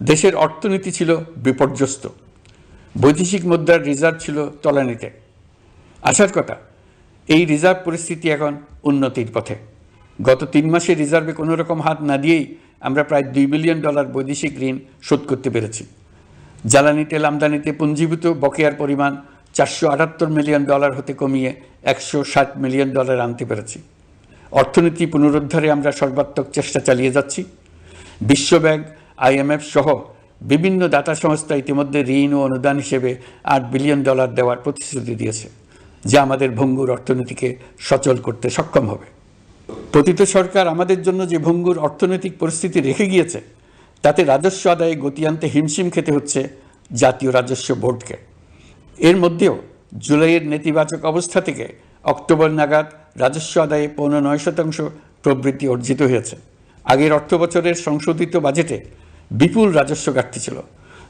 দেশের অর্থনীতি ছিল বিপর্যস্ত। বৈদেশিক মুদ্রার রিজার্ভ ছিল তলানিতে। আসার কথা, এই রিজার্ভ পরিস্থিতি এখন উন্নতির পথে। গত তিন মাসে রিজার্ভে কোনো রকম হাত না দিয়েই আমরা প্রায় দুই বিলিয়ন ডলার বৈদেশিক ঋণ শোধ করতে পেরেছি। জ্বালানি, তেল আমদানিতে পুঞ্জীভূত বকেয়ার পরিমাণ চারশো আটাত্তর মিলিয়ন ডলার হতে কমিয়ে একশো ষাট মিলিয়ন ডলার আনতে পেরেছি। অর্থনীতি পুনরুদ্ধারে আমরা সর্বাত্মক চেষ্টা চালিয়ে যাচ্ছি। বিশ্বব্যাংক আইএমএফ সহ বিভিন্ন দাতা সংস্থা ইতিমধ্যে ঋণ ও অনুদান হিসেবে আট বিলিয়ন ডলার দেওয়ার প্রতিশ্রুতি দিয়েছে, যা আমাদের ভঙ্গুর অর্থনীতিকে সচল করতে সক্ষম হবে। পতিত সরকার আমাদের জন্য যে ভঙ্গুর অর্থনৈতিক পরিস্থিতি রেখে গিয়েছে, তাতে রাজস্ব আদায়ে গতি আনতে হিমশিম খেতে হচ্ছে জাতীয় রাজস্ব বোর্ডকে। এর মধ্যেও জুলাইয়ের নেতিবাচক অবস্থা থেকে অক্টোবর নাগাদ রাজস্ব আদায়ে পৌনে নয় শতাংশ প্রবৃদ্ধি অর্জিত হয়েছে। আগের অর্থ বছরের সংশোধিত বাজেটে বিপুল রাজস্ব ঘাটতি ছিল।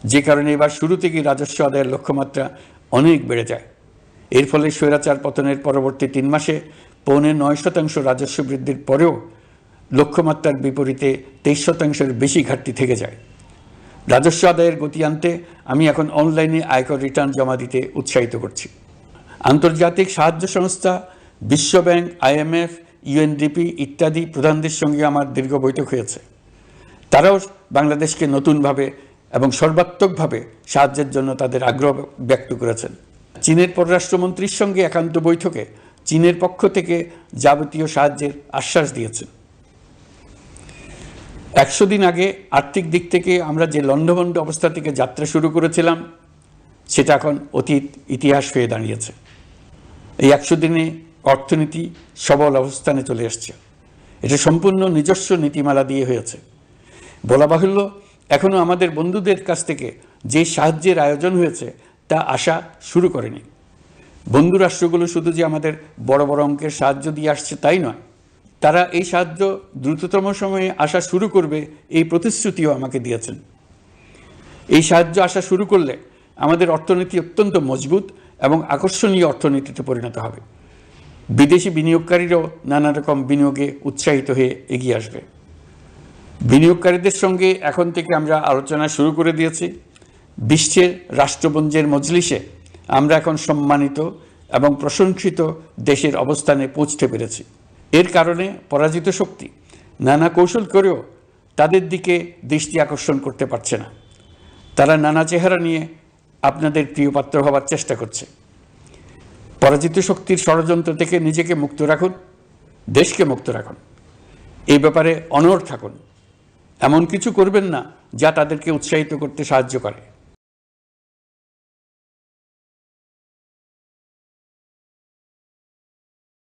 যে কারণে এবার শুরু থেকেই রাজস্ব আদায়ের লক্ষ্যমাত্রা অনেক বেড়ে যায়। এর ফলে স্বৈরাচার পতনের পরবর্তী তিন মাসে পৌনে নয় শতাংশ রাজস্ব বৃদ্ধির পরেও লক্ষ্যমাত্রার বিপরীতে তেইশ শতাংশের বেশি ঘাটতি থেকে যায়। রাজস্ব আদায়ের গতি আনতে আমি এখন অনলাইনে আয়কর রিটার্ন জমা দিতে উৎসাহিত করছি। আন্তর্জাতিক সাহায্য সংস্থা বিশ্বব্যাংক আইএমএফ ইউএনডিপি ইত্যাদি প্রধানদের সঙ্গে আমার দীর্ঘ বৈঠক হয়েছে। তারাও বাংলাদেশকে নতুনভাবে এবং সর্বাত্মকভাবে সাহায্যের জন্য তাদের আগ্রহ ব্যক্ত করেছেন। চীনের পররাষ্ট্রমন্ত্রীর সঙ্গে একান্ত বৈঠকে চীনের পক্ষ থেকে যাবতীয় সাহায্যের আশ্বাস দিয়েছেন। একশো দিন আগে আর্থিক দিক থেকে আমরা যে লণ্ডভণ্ড অবস্থা থেকে যাত্রা শুরু করেছিলাম, সেটা এখন অতীত ইতিহাস হয়ে দাঁড়িয়েছে। এই একশো দিনে অর্থনীতি সবল অবস্থানে চলে আসছে এটা সম্পূর্ণ নিজস্ব নীতিমালা দিয়ে হয়েছে। বলা বাহুল্য এখনও আমাদের বন্ধুদের কাছ থেকে যে সাহায্যের আয়োজন হয়েছে, তা আসা শুরু করেনি। বন্ধু রাষ্ট্রগুলো শুধু যে আমাদের বড় বড় অঙ্কের সাহায্য দিয়ে আসছে তাই নয়, তারা এই সাহায্য দ্রুততম সময়ে আসা শুরু করবে এই প্রতিশ্রুতিও আমাকে দিয়েছেন। এই সাহায্য আসা শুরু করলে আমাদের অর্থনীতি অত্যন্ত মজবুত এবং আকর্ষণীয় অর্থনীতিতে পরিণত হবে। বিদেশি বিনিয়োগকারীরাও নানা রকম বিনিয়োগে উৎসাহিত হয়ে এগিয়ে আসবে। বিনিয়োগকারীদের সঙ্গে এখন থেকে আমরা আলোচনা শুরু করে দিয়েছি। বিশ্বের রাষ্ট্রপুঞ্জের মজলিসে আমরা এখন সম্মানিত এবং প্রশংসিত দেশের অবস্থানে পৌঁছতে পেরেছি। এর কারণে পরাজিত শক্তি নানা কৌশল করেও তাদের দিকে দৃষ্টি আকর্ষণ করতে পারছে না। তারা নানা চেহারা নিয়ে আপনাদের প্রিয়পাত্র হওয়ার চেষ্টা করছে। পরাজিত শক্তির ষড়যন্ত্র থেকে নিজেকে মুক্ত রাখুন, দেশকে মুক্ত রাখুন। এই ব্যাপারে অনড় থাকুন। এমন কিছু করবেন না যা তাদেরকে উৎসাহিত করতে সাহায্য করে।